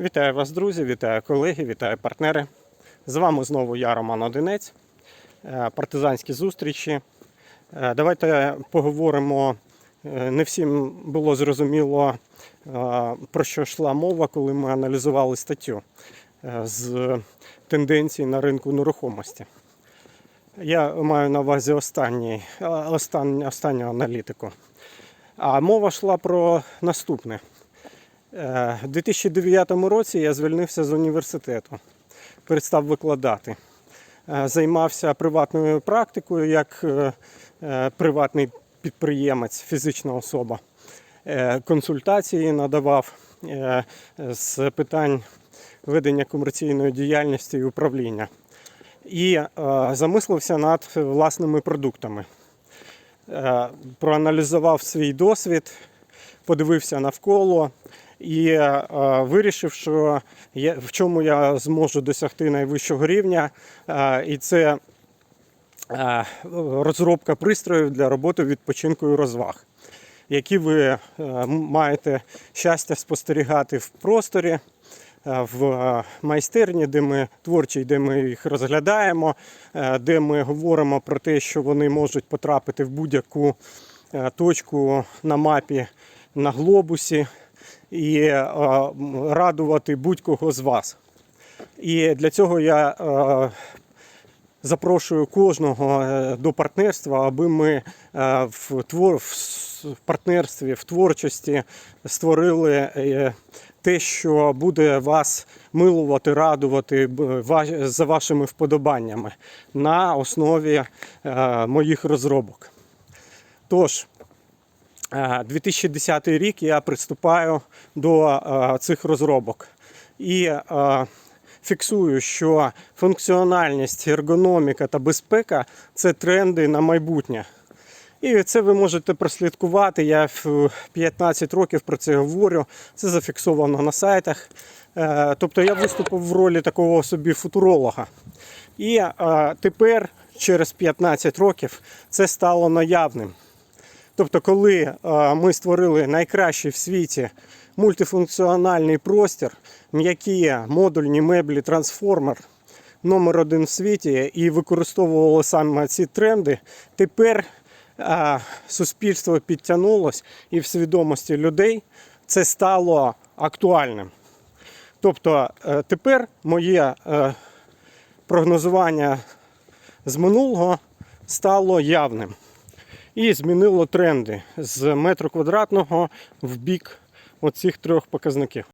Вітаю вас, друзі, вітаю колеги, вітаю партнери. З вами знову я, Роман Одинець. Е, Партизанські зустрічі. Е, Давайте поговоримо. е, Не всім було зрозуміло, про що йшла мова, коли ми аналізували статтю з тенденцій на ринку нерухомості. Я маю на увазі останній, останню аналітику. А мова йшла про наступне. Е, У 2009 році я звільнився з університету, перестав викладати. Е, Займався приватною практикою як е, приватний підприємець, фізична особа. Консультації надавав з питань ведення комерційної діяльності і управління. І замислився над власними продуктами. Проаналізував свій досвід, подивився навколо і е, вирішив, що я, в чому я зможу досягти найвищого рівня, е, і це е, розробка пристроїв для роботи відпочинку і розваг, які ви маєте щастя спостерігати в просторі. В майстерні, де ми творчій, де ми їх розглядаємо, де ми говоримо про те, що вони можуть потрапити в будь-яку точку на мапі на глобусі і е, радувати будь-кого з вас. І для цього я е, запрошую кожного е, до партнерства, аби ми в партнерстві, в творчості створили те, що буде вас милувати, радувати за вашими вподобаннями на основі моїх розробок. Тож, 2010 рік я приступаю до е, цих розробок і е, фіксую, що функціональність, ергономіка та безпека це тренди на майбутнє. І це ви можете прослідкувати. Я 15 років про це говорю. Це зафіксовано на сайтах. Е, Тобто я виступив в ролі такого собі футуролога. І е, тепер, через 15 років, це стало наявним. Тобто, коли е, ми створили найкращий в світі мультифункціональний простір, м'які модульні меблі трансформер номер один в світі і використовували саме ці тренди, тепер е, суспільство підтягнулось і в свідомості людей це стало актуальним. Тобто е, тепер моє прогнозування з минулого стало явним і змінило тренди з метру квадратного в бік оцих трьох показників.